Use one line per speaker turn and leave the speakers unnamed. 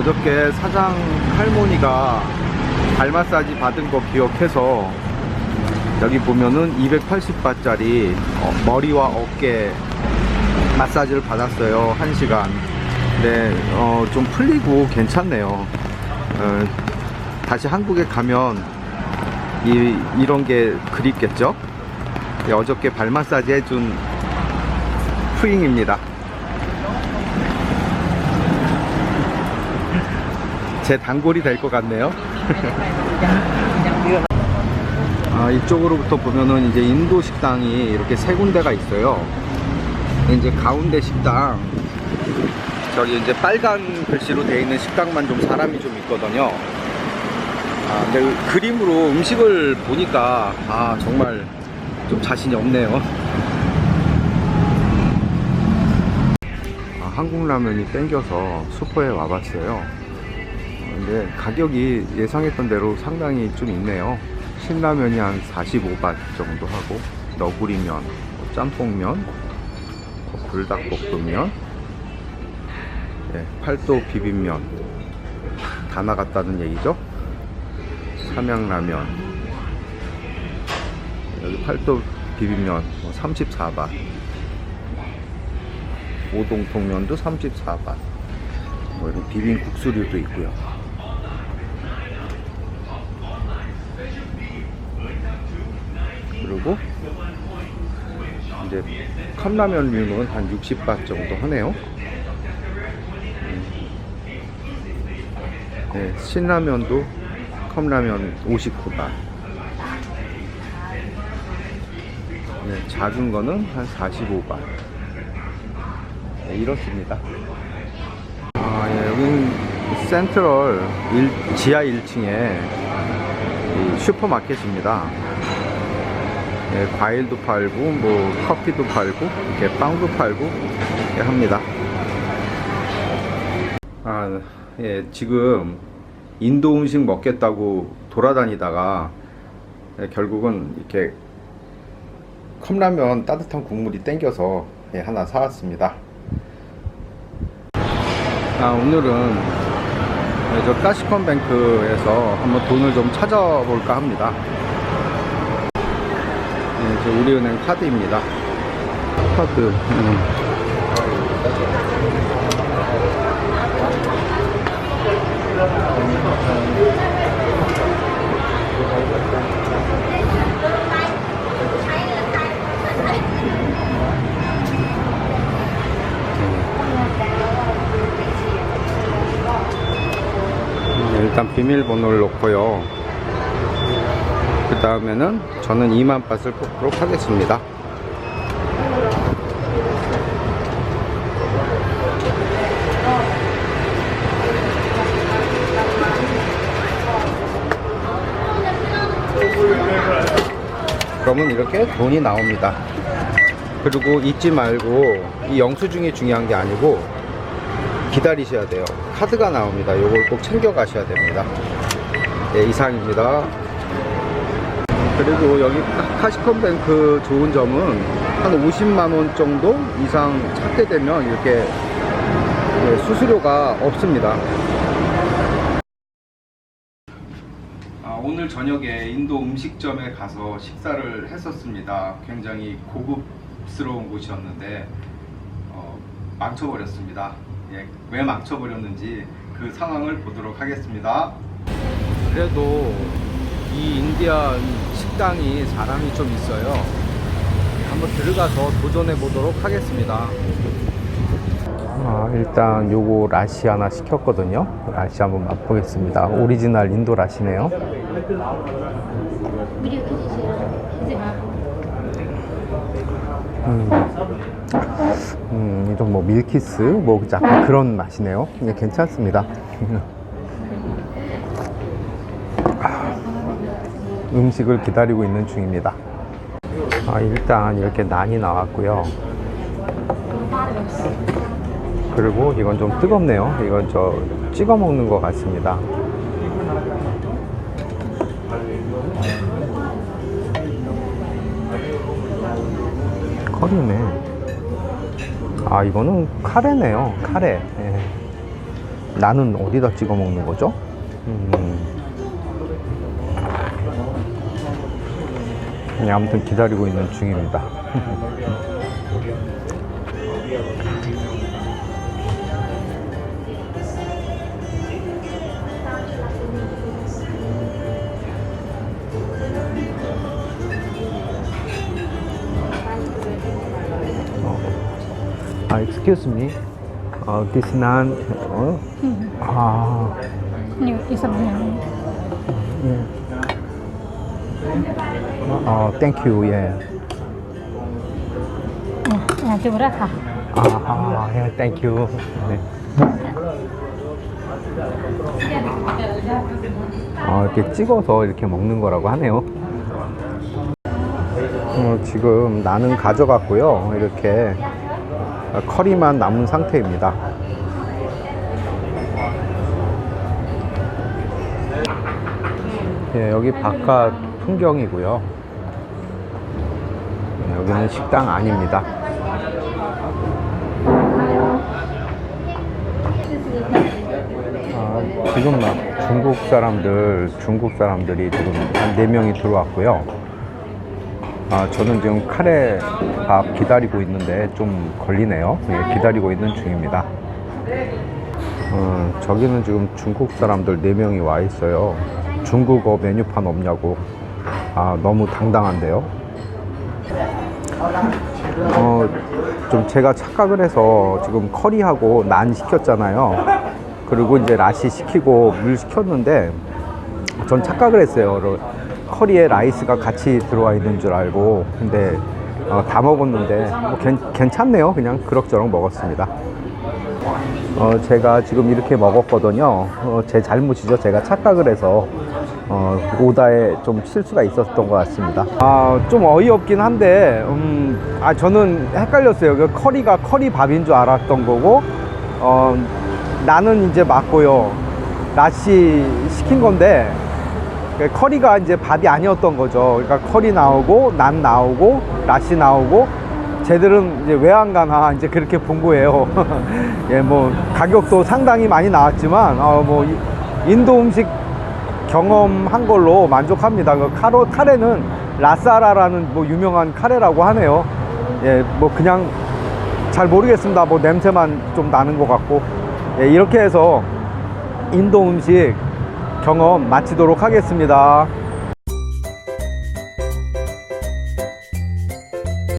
어저께 사장 할머니가 발 마사지 받은 거 기억해서 여기 보면은 280바짜리 머리와 어깨 마사지를 받았어요. 1시간. 근데 어, 좀 풀리고 괜찮네요. 어, 다시 한국에 가면 이, 이런 게 그립겠죠? 네, 어저께 발 마사지 해준 푸잉입니다. 제 단골이 될 것 같네요. 아, 이쪽으로부터 보면은 이제 인도 식당이 이렇게 세 군데가 있어요. 이제 가운데 식당, 저기 이제 빨간 글씨로 되어 있는 식당만 좀 사람이 좀 있거든요. 아, 근데 그 그림으로 음식을 보니까 아, 정말 좀 자신이 없네요. 아, 한국 라면이 땡겨서 슈퍼에 와봤어요. 근데 가격이 예상했던 대로 상당히 좀 있네요. 신라면이 한 45바 정도 하고 너구리면, 뭐 짬뽕면, 뭐 불닭볶음면, 예, 팔도 비빔면 다 나갔다는 얘기죠. 삼양라면 여기 팔도 비빔면 34바 오동통면도 34바 뭐 이런 비빔국수류도 있고요. 그리고 이제 컵라면류는 한 60바 정도 하네요. 음. 네, 신라면도 컵라면 59바. 네, 작은 거는 한 45바. 네, 이렇습니다. 아, 예, 여긴 센트럴 일- 지하 1층에 슈퍼마켓입니다. 예, 과일도 팔고 뭐 커피도 팔고 이렇게 빵도 팔고 이렇게 합니다. 아, 예, 지금 인도 음식 먹겠다고 돌아다니다가 예, 결국은 이렇게 컵라면 따뜻한 국물이 땡겨서 예, 하나 사왔습니다. 아, 오늘은 예, 저 까시콘 뱅크에서 한번 돈을 좀 찾아볼까 합니다. 네, 저 우리은행 카드입니다. 카드. 음. 음, 일단 비밀번호를 넣고요. 그 다음에는 저는 2만 밭을 뽑도록 하겠습니다. 그러면 이렇게 돈이 나옵니다. 그리고 잊지 말고 이 영수증이 중요한 게 아니고 기다리셔야 돼요. 카드가 나옵니다. 요걸 꼭 챙겨 가셔야 됩니다. 네, 이상입니다. 그리고 여기 카시컨뱅크 좋은 점은 한 50만 원 정도 이상 찾게 되면 이렇게 네, 수수료가 없습니다. 아, 오늘 저녁에 인도 음식점에 가서 식사를 했었습니다. 굉장히 고급스러운 곳이었는데 어, 망쳐버렸습니다. 예, 왜 망쳐버렸는지 그 상황을 보도록 하겠습니다. 그래도 이 인디안 식당이 사람이 좀 있어요. 한번 들어가서 도전해 보도록 하겠습니다. 아, 일단 요거 라시 하나 시켰거든요. 라시 한번 맛보겠습니다. 오리지널 인도 라시네요. 음, 음, 이런 뭐 밀키스, 뭐 약간 그런 맛이네요. 네, 괜찮습니다. 음식을 기다리고 있는 중입니다. 아, 일단 이렇게 난이 나왔고요. 그리고 이건 좀 뜨겁네요. 이건 저 찍어 먹는 것 같습니다. 커리네. 아, 이거는 카레네요. 카레. 예. 나는 어디다 찍어 먹는 거죠? 음. 아무튼 기다리고 있는 중입니다. 아, excuse me. 어, this naan. 어? 아,
Như Isabel.
예. 어, you. 예.
Chưa ra hả?
아, 아, 예, you. 네. 아, 이렇게 찍어서 이렇게 먹는 거라고 하네요. 어, 지금 나는 가져갔고요. 이렇게 커리만 남은 상태입니다. 예, 여기 바깥 풍경이고요. 네, 여기는 식당 아닙니다. 아, 지금 막 중국 사람들, 중국 사람들이 지금 한 4명이 들어왔고요. 아, 저는 지금 카레 밥 기다리고 있는데 좀 걸리네요. 예, 기다리고 있는 중입니다. 어, 저기는 지금 중국 사람들 4명이 와 있어요. 중국어 메뉴판 없냐고. 아, 너무 당당한데요. 어, 좀 제가 착각을 해서 지금 커리하고 난 시켰잖아요. 그리고 이제 라시 시키고 물 시켰는데 전 착각을 했어요. 그 커리에 라이스가 같이 들어와 있는 줄 알고. 근데 어, 다 먹었는데 뭐 괜, 괜찮네요. 그냥 그럭저럭 먹었습니다. 어, 제가 지금 이렇게 먹었거든요. 어, 제 잘못이죠. 제가 착각을 해서 어, 오다에 좀 실수가 있었던 것 같습니다. 아, 좀 어이없긴 한데, 음, 아, 저는 헷갈렸어요. 그 커리가 커리 밥인 줄 알았던 거고, 어, 나는 이제 맞고요. 라시 시킨 건데, 그 커리가 이제 밥이 아니었던 거죠. 그러니까 커리 나오고, 난 나오고, 라시 나오고, 쟤들은 이제 왜 안 가나 이제 그렇게 본 거예요. 예, 뭐 가격도 상당히 많이 나왔지만, 어, 뭐 이- 인도 음식 경험한 걸로 만족합니다. 그 카로 카레는 라사라라는 뭐 유명한 카레라고 하네요. 예, 뭐 그냥 잘 모르겠습니다. 뭐 냄새만 좀 나는 것 같고. 예, 이렇게 해서 인도 음식 경험 마치도록 하겠습니다.